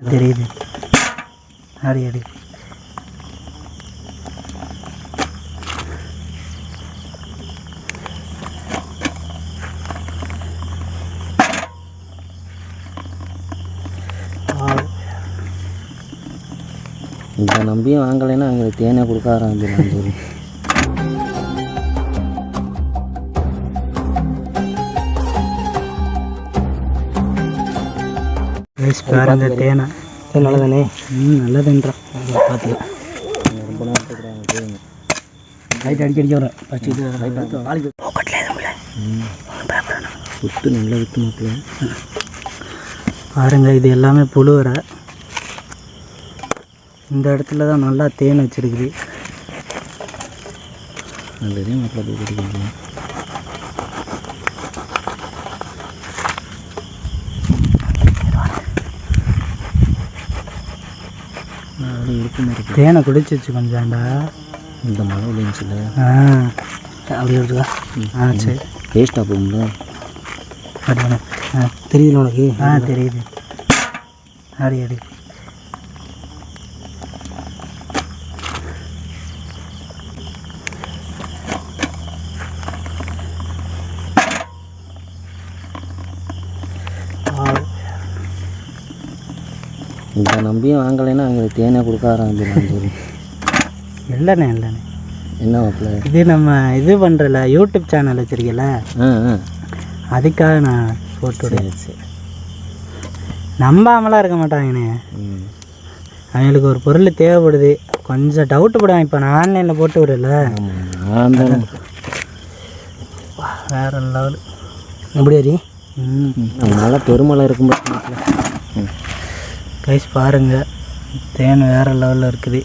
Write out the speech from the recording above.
தெரியுது. அடி அடி இதை நம்பியும் வாங்கலைன்னா அவங்களுக்கு தேனே கொடுக்க ஆரம்பிச்சிடலாம் பாருங்க தேனை. நல்லதானே? ம் நல்லதுன்றான் பார்த்துக்கலாம் ரொம்ப லைட் அடிக்க அடிக்க வரும். ஃபஸ்ட்டு இது பாக்கெட்டில் எதுவும் இல்லை. விட்டு நல்லா விட்டு மாப்பிள்ள. பாருங்க இது எல்லாமே புழு வர இந்த இடத்துல தான் நல்லா தேன் வச்சிருக்குது. நல்லதே மாப்பிள்ள போய் அது இருக்கும் இருக்கு. தேனை குடிச்சிச்சு கொஞ்சாண்டா. இந்த மழை விழுந்துச்சுல ஆ அப்படி இருக்கா ஆ சரி. வேஸ்ட்டாக போகுங்களா அப்படி வேணும். ஆ தெரியுதுல உனக்கு? ஆ தெரியுது. அடி அடி இதை நம்பியும் வாங்கலைன்னா அவங்களுக்கு தேனே கொடுக்க ஆரம்பிச்சிடலாம் சொல்லி. இல்லைண்ணே இல்லைண்ணே. என்ன மாப்பிள்ள? இது நம்ம இது பண்ணுறல யூடியூப் சேனல் வச்சிருக்கல? அதுக்காக நான் போட்டு சரி விடுறேன் சரி. நம்பாமலாம் இருக்க மாட்டாங்கண்ணே. அவங்களுக்கு ஒரு பொருள் தேவைப்படுது. கொஞ்சம் டவுட் படுவான் இப்போ நான் ஆன்லைனில் போட்டு விடல வேற லெவல் எப்படி மழை பெருமழை இருக்கும்போது கைஸ் பாருங்க. தேன் வேற லெவல்ல இருக்குது.